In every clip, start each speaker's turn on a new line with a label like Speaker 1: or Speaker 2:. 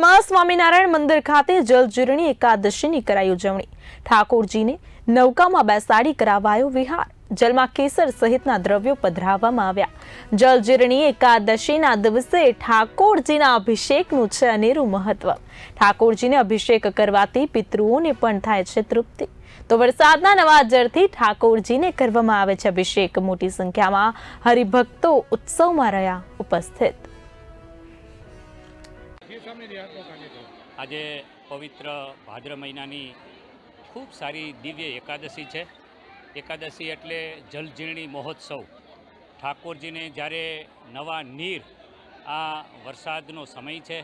Speaker 1: જુનાગઢમાં સ્વામિનારાયણ મંદિર ખાતે જલજીરણી એકાદશીની કરાઈ ઉજવણી. ઠાકોરજીને નૌકામાં બેસાડી કરાવાયો વિહાર. જલમાં કેસર સહિતના દ્રવ્યો પધરાવવામાં આવ્યા. જલજીરણી એકાદશીના દિવસે ઠાકોરજીના અભિષેકનું છે અનેરું મહત્વ. ઠાકોરજીને અભિષેક કરવાથી પિતૃઓને પણ થાય છે તૃપ્તિ. તો વરસાદના નવા જળથી ઠાકોરજીને કરવામાં આવે છે અભિષેક. મોટી સંખ્યામાં હરિભક્તો ઉત્સવમાં રહ્યા ઉપસ્થિત.
Speaker 2: આજે પવિત્ર ભાદ્ર મહિનાની ખૂબ સારી દિવ્ય એકાદશી છે. એકાદશી એટલે જલજીર્ણી મહોત્સવ. ઠાકોરજીને જ્યારે નવા નીર આ વરસાદનો સમય છે,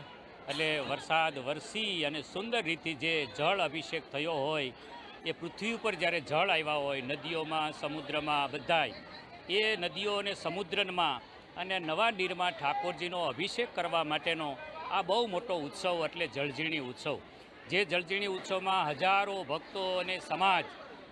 Speaker 2: એટલે વરસાદ વરસી અને સુંદર રીતે જે જળ અભિષેક થયો હોય, એ પૃથ્વી ઉપર જ્યારે જળ આવ્યા હોય, નદીઓમાં, સમુદ્રમાં બધાય, એ નદીઓ અને સમુદ્રમાં અને નવા નીરમાં ઠાકોરજીનો અભિષેક કરવા માટેનો આ બહુ મોટો ઉત્સવ એટલે જળઝીણી ઉત્સવ. જે જળઝીણી ઉત્સવમાં હજારો ભક્તો અને સમાજ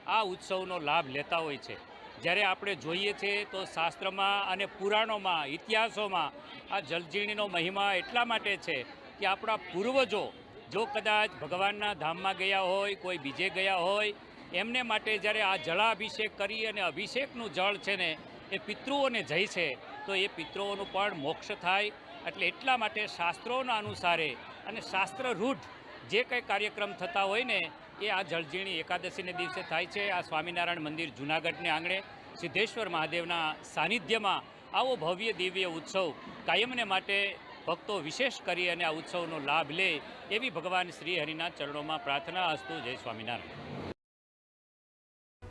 Speaker 2: આ ઉત્સવનો લાભ લેતા હોય છે. જ્યારે આપણે જોઈએ છીએ તો શાસ્ત્રમાં અને પુરાણોમાં, ઇતિહાસોમાં આ જલજીણીનો મહિમા એટલા માટે છે કે આપણા પૂર્વજો જો કદાચ ભગવાનના ધામમાં ગયા હોય, કોઈ બીજે ગયા હોય, એમને માટે જ્યારે આ જળાભિષેક કરી અને અભિષેકનું જળ છે ને, એ પિતૃઓને જઈ છે તો એ પિતૃઓનું પણ મોક્ષ થાય. એટલે એટલા માટે શાસ્ત્રોના અનુસારે અને શાસ્ત્રરૂઢ જે કંઈ કાર્યક્રમ થતા હોય ને, એ આ જળજીણી એકાદશીને દિવસે થાય છે. આ સ્વામિનારાયણ મંદિર જૂનાગઢને આંગણે સિદ્ધેશ્વર મહાદેવના સાનિધ્યમાં આવો ભવ્ય દિવ્ય ઉત્સવ કાયમને માટે ભક્તો વિશેષ કરી અને આ ઉત્સવનો લાભ લે એવી ભગવાન શ્રી હરિના ચરણોમાં પ્રાર્થના અસ્તુ. જય સ્વામિનારાયણ.